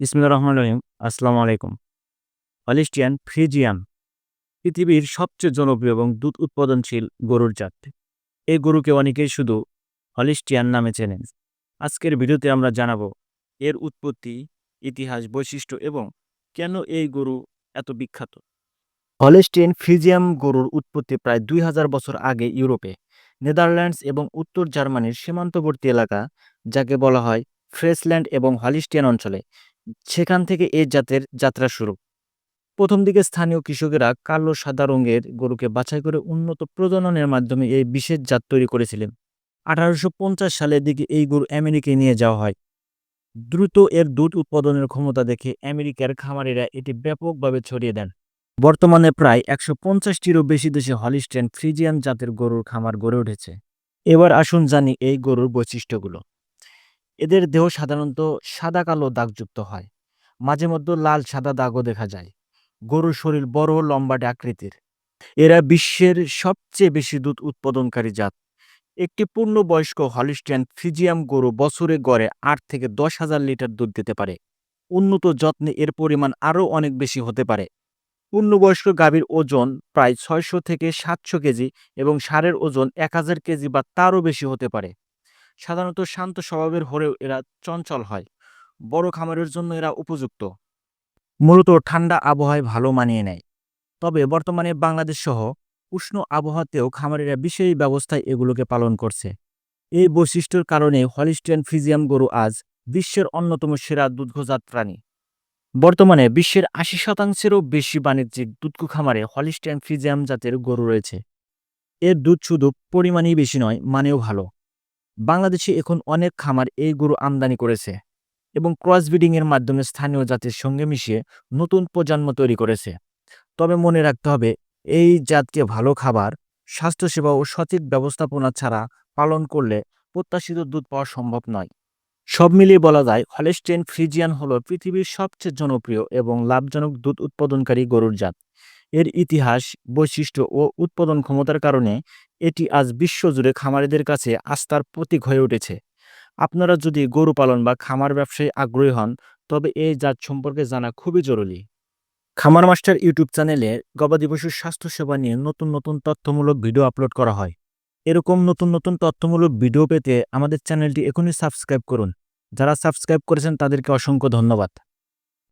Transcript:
ইসমিল্লা রহমান রহিম। আসসালামু আলাইকুম। Holstein Friesian পৃথিবীর সবচেয়ে জনপ্রিয় এবং দুধ উৎপাদনশীল গরুর জাত। এই গরুকে অনেকেই শুধু হলিস্টিয়ান নামে চেনেন। আজকের ভিডিওতে আমরা জানাব এর উৎপত্তি, ইতিহাস, বৈশিষ্ট্য এবং কেন এই গরু এত বিখ্যাত। হলিস্টিয়ান ফ্রিজিয়াম গরুর উৎপত্তি প্রায় দুই হাজার বছর আগে ইউরোপে, নেদারল্যান্ডস এবং উত্তর জার্মানির সীমান্তবর্তী এলাকা, যাকে বলা হয় ফ্রেসল্যান্ড এবং হলিস্টিয়ান অঞ্চলে। সেখান থেকে এ জাতের যাত্রা শুরু। প্রথম দিকে স্থানীয় কৃষকেরা কালো সাদা রঙের গরুকে বাছাই করে উন্নত প্রজননের মাধ্যমে এই বিশেষ জাত তৈরি করেছিলেন। আঠারোশো পঞ্চাশ সালের দিকে এই গরু আমেরিকায় নিয়ে যাওয়া হয়। দ্রুত এর দুধ উৎপাদনের ক্ষমতা দেখে আমেরিকার খামারিরা এটি ব্যাপকভাবে ছড়িয়ে দেন। বর্তমানে প্রায় একশো পঞ্চাশটিরও বেশি দেশে হলিস্টেন ফ্রিজিয়ান জাতের গরুর খামার গড়ে উঠেছে। এবার আসুন জানি এই গরুর বৈশিষ্ট্যগুলো। এদের দেহ সাধারণত সাদা কালো দাগযুক্ত হয়। মাঝে মধ্যে লাল সাদা দাগও দেখা যায়। গরুর শরীর বড় লম্বাটে আকৃতির। এরা বিশ্বের সবচেয়ে বেশি দুধ উৎপাদনকারী জাত। একটি পূর্ণবয়স্ক হলিস্টিয়ান ফিজিয়াম গরু বছরে গড়ে আট থেকে দশ হাজার লিটার দুধ দিতে পারে। উন্নত যত্নে এর পরিমাণ আরও অনেক বেশি হতে পারে। পূর্ণবয়স্ক গাভীর ওজন প্রায় ছয়শো থেকে সাতশো কেজি এবং সারের ওজন এক হাজার কেজি বা তারও বেশি হতে পারে। সাধারণত শান্ত স্বভাবের হলেও এরা চঞ্চল হয়। বড় খামারের জন্য এরা উপযুক্ত। মূলত ঠান্ডা আবহাওয়ায় ভালো মানিয়ে নেয়। তবে বর্তমানে বাংলাদেশ সহ উষ্ণ আবহাওয়াতেও খামারেরা বিশেষ ব্যবস্থায় এগুলোকে পালন করছে। এই বৈশিষ্ট্যের কারণে হলিস্টিয়ান ফ্রিজিয়াম গরু আজ বিশ্বের অন্যতম সেরা দুগ্ধজাত প্রাণী। বর্তমানে বিশ্বের আশি শতাংশেরও বেশি বাণিজ্যিক দুধকু খামারে হলিস্টিয়ান ফ্রিজিয়াম জাতের গরু রয়েছে। এর দুধ শুধু পরিমাণেই বেশি নয়, মানেও ভালো। বাংলাদেশে এখন অনেক খামার এই গরু আমদানি করেছে এবং ক্রসব্রিডিং এর মাধ্যমে স্থানীয় জাতের সঙ্গে মিশিয়ে নতুন প্রজন্ম তৈরি করেছে। তবে মনে রাখতে হবে, এই জাতকে ভালো খাবার, স্বাস্থ্যসেবা ও সঠিক ব্যবস্থাপনা ছাড়া পালন করলে প্রত্যাশিত দুধ পাওয়া সম্ভব নয়। সব মিলিয়ে বলা যায় হলেস্টেন ফ্রিজিয়ান হল পৃথিবীর সবচেয়ে জনপ্রিয় এবং লাভজনক দুধ উৎপাদনকারী গরুর জাত। এর ইতিহাস, বৈশিষ্ট্য ও উৎপাদন ক্ষমতার কারণে এটি আজ বিশ্বজুড়ে খামারিদের কাছে আস্থার প্রতীক হয়ে উঠেছে। আপনারা যদি গরু পালন বা খামার ব্যবসায় আগ্রহী হন, তবে এই জাত সম্পর্কে জানা খুবই জরুরি। খামার মাস্টার ইউটিউব চ্যানেলে গবাদি পশুর স্বাস্থ্যসেবা নিয়ে নতুন নতুন তথ্যমূলক ভিডিও আপলোড করা হয়। এরকম নতুন নতুন তথ্যমূলক ভিডিও পেতে আমাদের চ্যানেলটি এখনই সাবস্ক্রাইব করুন। যারা সাবস্ক্রাইব করেছেন তাদেরকে অসংখ্য ধন্যবাদ।